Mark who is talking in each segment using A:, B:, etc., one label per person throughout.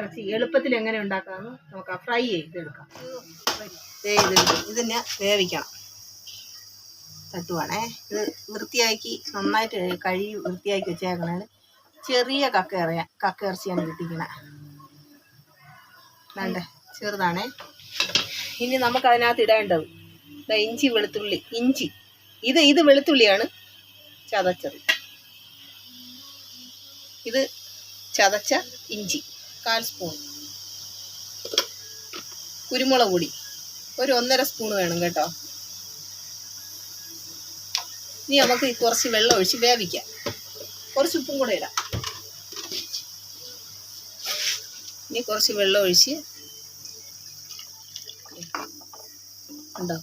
A: ഇറച്ചി എളുപ്പത്തിൽ എങ്ങനെ ഉണ്ടാക്കാമെന്ന് നമുക്ക് ഫ്രൈ ചെയ്തെടുക്കാം. ഇത് ഇതിനെ വേവിക്കണം. തട്ടുവാണേ. ഇത് വൃത്തിയാക്കി നന്നായിട്ട് കഴി- കഴുകി വൃത്തിയാക്കി വെച്ചേക്കണേ ചെറിയ കക്ക ഇറയാ കക്ക ഇറച്ചിയാണ് കിട്ടിക്കണേ. വേണ്ടേ ചെറുതാണേ. ഇനി നമുക്ക് അതിനകത്ത് ഇടേണ്ടത് ഇഞ്ചി വെളുത്തുള്ളി ഇഞ്ചി. ഇത് ഇത് വെളുത്തുള്ളിയാണ് ചതച്ചത്. ഇത് ചതച്ച ഇഞ്ചി. കാൽ സ്പൂൺ. കുരുമുളക് പൊടി. ഒരു ഒന്നര സ്പൂൺ വേണം കേട്ടോ. ഇനി നമുക്ക് കുറച്ച് വെള്ളം ഒഴിച്ച് വേവിക്കാം. കുറച്ച് ഉപ്പും കൂടെ ഇടാം. ഇനി കുറച്ച് വെള്ളം ഒഴിച്ച് ഉണ്ടോ?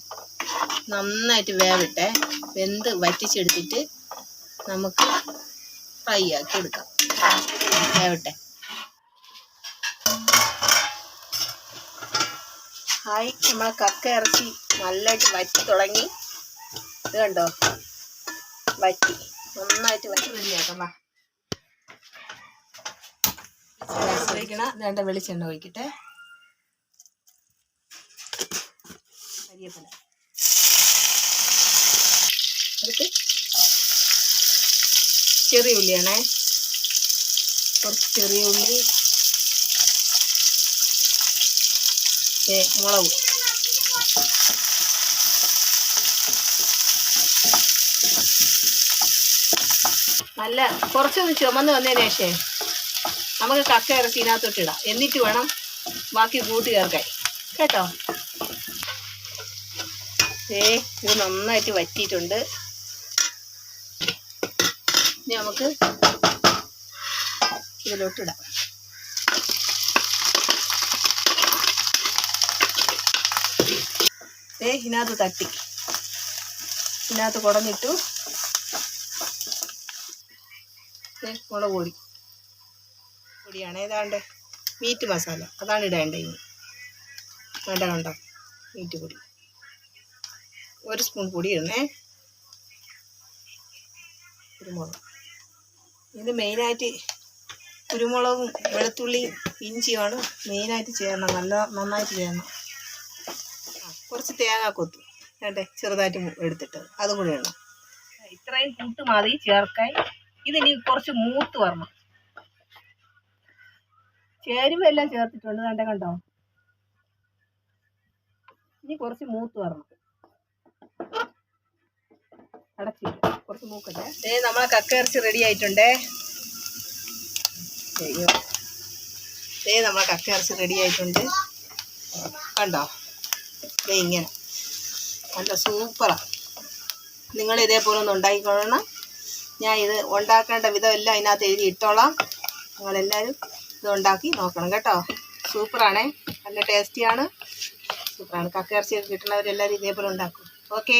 A: നന്നായിട്ട് വേവട്ടെ. വെന്ത് വറ്റിച്ചെടുത്തിട്ട് നമുക്ക് ഫ്രൈ ആക്കി എടുക്കാം. വേവട്ടെ. ഹായ് നമ്മളെ കക്ക ഇറച്ചി നല്ലതായിട്ട് വറ്റി തുടങ്ങി. ഇത് കണ്ടോ? വറ്റി. നന്നായിട്ട് വറ്റി. റെഡിയാക്കാം വാ. വേണ്ട വെളിച്ചെണ്ണ ഒഴിക്കട്ടെ. കരിയപ്പല. ചെറിയ ഉള്ളിയാണേ. കുറച്ച് ചെറിയ ഉള്ളി ഏ, മുളക്. നല്ല കുറച്ചൊന്ന് ചുമന്ന് വന്നതിന് ശേഷേ നമുക്ക് കക്ക ഇറച്ചി ഇതിനകത്തോട്ടിടാം എന്നിട്ട് വേണം ബാക്കി കൂട്ടി ചേർക്കാൻ കേട്ടോ? ഏ ഇത് നന്നായിട്ട് വറ്റിയിട്ടുണ്ട്. ഇനി നമുക്ക് ഇതിലോട്ടിടാം ഏ ഇതിനകത്ത് തട്ടി. ഇതിനകത്ത് കുടഞ്ഞിട്ടു മുളക് പൊടി. പൊടിയാണ്. ഏതാണ്ട്? മീറ്റ് മസാല. അതാണ് ഇടേണ്ടത് ഇനി. വേണ്ട കണ്ടോ മീറ്റ് പൊടി. ഒരു സ്പൂൺ പൊടി ഇടണേ. കുരുമുളക്. ഇത് മെയിനായിട്ട് കുരുമുളകും വെളുത്തുള്ളിയും ഇഞ്ചിയുമാണ് മെയിനായിട്ട് ചേരണം നല്ല നന്നായിട്ട് ആ, കുറച്ച് തേങ്ങ കൊത്തു. വേണ്ടേ ചെറുതായിട്ട് എടുത്തിട്ട് അതും കൂടി ഇടണം. ഇത്രയും കൂട്ട് മതി ചേർക്കാൻ. ഇതിനി കുറച്ച് മൂത്ത് വരണം. ചേരുവെല്ലാം ചേർത്തിട്ടുണ്ട്. കണ്ട കണ്ടോ? ഇനി കുറച്ച് മൂത്ത് വരണം. അടച്ചിട്ട് കുറച്ച് മൂക്കട്ടെ. ഏ നമ്മളെ കക്ക ഇറച്ചി റെഡി ആയിട്ടുണ്ടേ ഏ നമ്മളെ കക്ക ഇറച്ചി റെഡി ആയിട്ടുണ്ട്. കണ്ടോ? ഇങ്ങനെ. നല്ല സൂപ്പറാണ് നിങ്ങൾ ഇതേപോലെ ഒന്ന് ഉണ്ടാക്കിക്കൊള്ളണം. ഞാൻ ഇത് ഉണ്ടാക്കേണ്ട വിധം എല്ലാം അതിനകത്ത് എഴുതി ഇട്ടോളാം. നിങ്ങളെല്ലാവരും ഇത് ഉണ്ടാക്കി നോക്കണം കേട്ടോ. സൂപ്പറാണേ. നല്ല ടേസ്റ്റിയാണ്. സൂപ്പറാണ്. കക്ക ഇറച്ചി കിട്ടുന്നവരെല്ലാവരും ഇതേപോലെ ഉണ്ടാക്കും. ഓക്കേ.